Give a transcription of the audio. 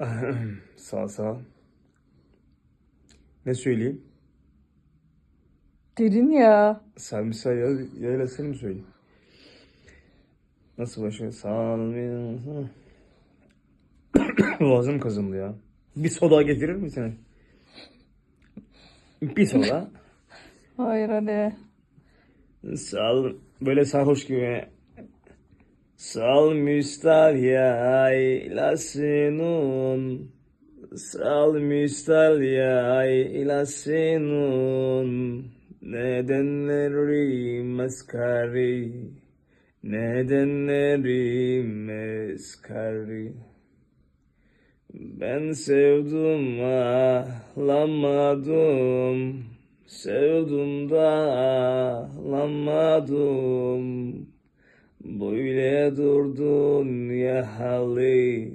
sağ sağ. Ne söyleyeyim? Derin ya. Say ya, yayla sen mi söyleyeyim? Nasıl başlıyor? Sağ Boğazım kazındı ya. Bir soda getirir misin? Bir soda. Hayır hadi. Sağ. Böyle sarhoş gibi. Sal müstalyay sinun Sal müstalyay sinun Nedenleri meskari Nedenleri meskari. Ben sevdim ağlamadım. Sevdim da ağlamadım Böyle durdun ya hali